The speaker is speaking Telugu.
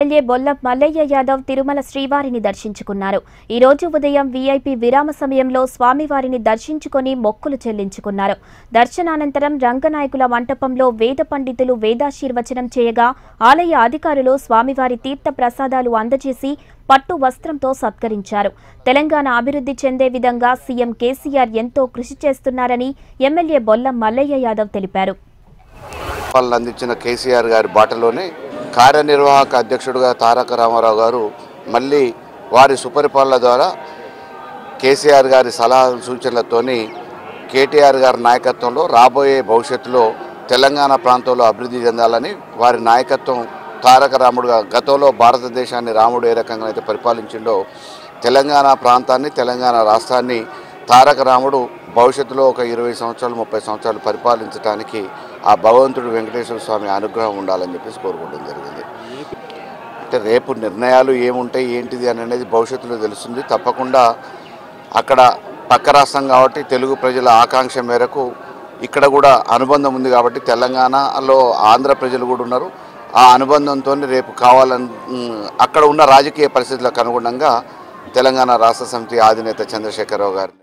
ఎమ్మెల్యే బొల్ల మల్లయ్య యాదవ్ తిరుమల శ్రీవారిని దర్శించుకున్నారు. ఈ రోజు ఉదయం వీఐపీ విరామ సమయంలో స్వామివారిని దర్శించుకుని మొక్కులు చెల్లించుకున్నారు. దర్శనానంతరం రంగనాయకుల మంటపంలో వేద పండితులు వేదాశీర్వచనం చేయగా ఆలయ అధికారులు స్వామివారి తీర్థ ప్రసాదాలు అందజేసి పట్టు వస్త్రంతో సత్కరించారు. తెలంగాణ అభివృద్ధి చెందే విధంగా సీఎం కేసీఆర్ ఎంతో కృషి చేస్తున్నారని ఎమ్మెల్యే బొల్ల మల్లయ్య యాదవ్ తెలిపారు. అందించిన కేసీఆర్ గారి బాటలోనే కార్యనిర్వాహక అధ్యక్షుడిగా తారక రామారావు గారు మళ్ళీ వారి సుపరిపాలన ద్వారా కేసీఆర్ గారి సలహా సూచనలతోని కేటీఆర్ గారి నాయకత్వంలో రాబోయే భవిష్యత్తులో తెలంగాణ ప్రాంతంలో అభివృద్ధి చెందాలని వారి నాయకత్వం తారక రాముడుగా గతంలో భారతదేశాన్ని రాముడు ఏ రకంగా అయితే పరిపాలించిండో తెలంగాణ ప్రాంతాన్ని తెలంగాణ రాష్ట్రాన్ని తారక రాముడు భవిష్యత్తులో ఒక ఇరవై సంవత్సరాలు ముప్పై సంవత్సరాలు పరిపాలించడానికి ఆ భగవంతుడు వెంకటేశ్వర స్వామి అనుగ్రహం ఉండాలని చెప్పేసి కోరుకోవడం జరిగింది. అంటే రేపు నిర్ణయాలు ఏముంటాయి ఏంటిది అని అనేది భవిష్యత్తులో తెలుస్తుంది. తప్పకుండా అక్కడ పక్క రాష్ట్రం కాబట్టి తెలుగు ప్రజల ఆకాంక్ష మేరకు ఇక్కడ కూడా అనుబంధం ఉంది కాబట్టి తెలంగాణలో ఆంధ్ర ప్రజలు కూడా ఉన్నారు. ఆ అనుబంధంతో రేపు కావాలని అక్కడ ఉన్న రాజకీయ పరిస్థితులకు అనుగుణంగా తెలంగాణ రాష్ట్ర సమితి అధినేత చంద్రశేఖరరావు గారు